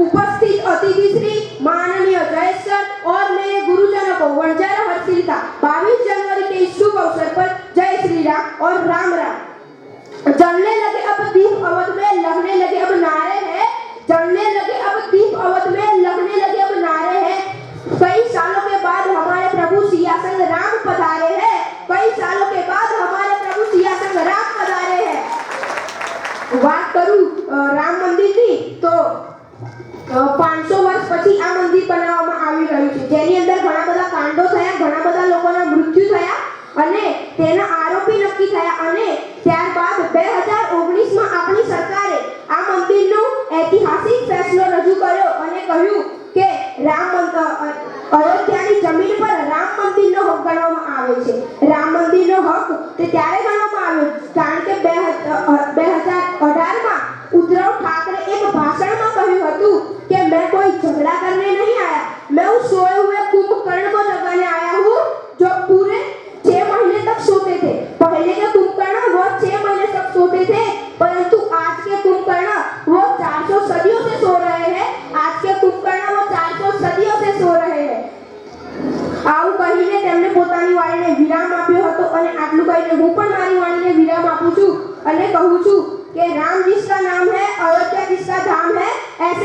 उपस्थित अतिथि श्री माननीय जयेश और मेरे गुरुजन को वंजारा हरसिल का बाईस जनवरी के शुभ अवसर पर जय श्री राम और राम राम। जलने लगे अब दीप अवध में, लगने लगे अब नारे हैं। जलने लगे अब दीप अवध में, लगने लगे अब नारे हैं। कई सालों के बाद हमारे प्रभु सियासन राम पधारे हैं। कई सालों के बाद हमारे प्रभु सियासन राम पधारे हैं। बात करूँ राम मंदिर की तो પાંચસો વર્ષ પછી આ મંદિર બનાવવામાં આવી રહ્યું છે. જેની અંદર ઘણા બધા કાંડો થયા, ઘણા બધા લોકોના મૃત્યુ થયા અને તેના આરોપી નક્કી થયા અને ત્યારબાદ બે હજાર ઓગણીસમાં આપણી સરકારે આ મંદિરનો ઐતિહાસિક ફેસલો રજૂ કર્યો અને કહ્યું કે રામ અયોધ્યાની જમીન પર રામ મંદિરનો હક ગણવામાં આવે છે. રામ મંદિરનો હક તે ત્યારે ગણવામાં આવ્યો, કારણ કે બે બે कोई झगड़ा करने नहीं आया मैं उस सोए हुए कुंभकर्ण को जगाने आया हूँ जो पूरे छह महीने तक सोते थे पहले के कुंभकर्ण वो छह महीने तक सोते थे परंतु आज के कुंभकर्ण वो 400 सदियों से सो रहे हैं आज के कुंभकर्ण वो 400 सदियों से सो रहे हैं આવું કહીને તેમણે પોતાની વાણીને વિરામ આપ્યો હતો અને આટલું કહીને હું પણ મારી વાણીને વિરામ આપું છું અને કહું છું કે राम जिसका नाम है अयोध्या जिसका धाम है ऐसे